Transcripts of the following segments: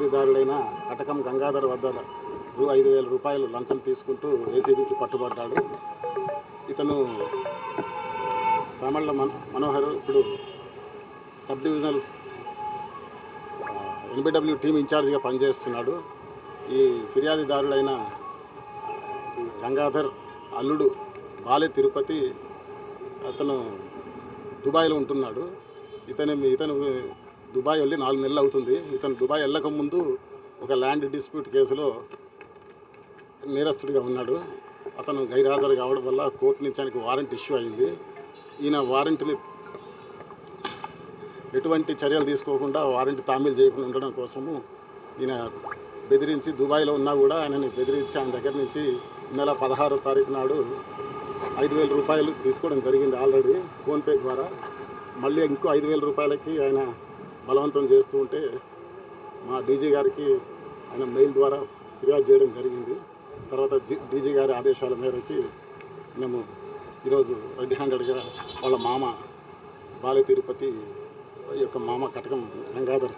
ఫిర్యాదుదారుడైన కటకం గంగాధర్ వద్ద రూ ఐదు వేల రూపాయలు లంచం తీసుకుంటూ ఏసీబీకి పట్టుబడ్డాడు. ఇతను సామళ్ళ మన మనోహర్ ఇప్పుడు సబ్ డివిజనల్ ఎన్బిడబ్ల్యూ టీం ఇన్ఛార్జిగా పనిచేస్తున్నాడు. ఈ ఫిర్యాదుదారుడైన గంగాధర్ అల్లుడు బాలే తిరుపతి అతను దుబాయ్లో ఉంటున్నాడు. ఇతను ఇతను దుబాయ్ వెళ్ళి నాలుగు నెలలు అవుతుంది. ఇతను దుబాయ్ వెళ్ళక ముందు ఒక ల్యాండ్ డిస్ప్యూట్ కేసులో నేరస్తుడిగా ఉన్నాడు. అతను గైర్హాజరు కావడం వల్ల కోర్టు నుంచి ఆయనకు వారెంట్ ఇష్యూ అయింది. ఈయన వారెంట్ని ఎటువంటి చర్యలు తీసుకోకుండా వారెంట్ తామీలు చేయకుండా ఉండడం కోసము ఈయన బెదిరించి దుబాయ్లో ఉన్నా కూడా ఆయనని బెదిరించి ఆయన దగ్గర నుంచి నెల పదహారో తారీఖు నాడు ఐదు వేల రూపాయలు తీసుకోవడం జరిగింది ఆల్రెడీ ఫోన్పే ద్వారా. మళ్ళీ ఇంకో ఐదు వేల రూపాయలకి ఆయన బలవంతం చేస్తూ ఉంటే మా డీజీ గారికి ఆయన మెయిల్ ద్వారా ఫిర్యాదు చేయడం జరిగింది. తర్వాత డీజీ గారి ఆదేశాల మేరకి మేము ఈరోజు రెడ్ హ్యాండెడ్గా వాళ్ళ మామ బాలి తిరుపతి యొక్క మామ కటకం గంగాధర్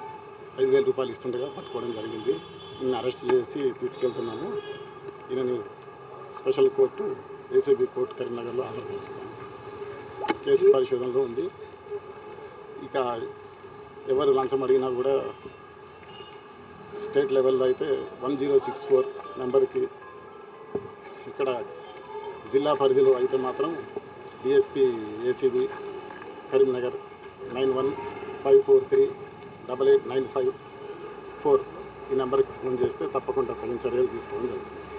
ఐదు వేల రూపాయలు ఇస్తుండగా పట్టుకోవడం జరిగింది. ఈయన అరెస్ట్ చేసి తీసుకెళ్తున్నాము. ఈయనని స్పెషల్ కోర్టు ఏసీబీ కోర్టు కరీంనగర్లో హాజరుపరుస్తాము. కేసు పరిశోధనలో ఉంది. ఇక ఎవరు లంచం అడిగినా కూడా స్టేట్ లెవెల్లో అయితే వన్ జీరో సిక్స్ ఫోర్ నెంబర్కి ఇక్కడ జిల్లా పరిధిలో అయితే మాత్రం DSP ACB Karimnagar nine one five four three double eight nine five four ఈ నెంబర్కి ఫోన్ చేస్తే తప్పకుండా కొన్ని చర్యలు తీసుకోవడం జరుగుతుంది.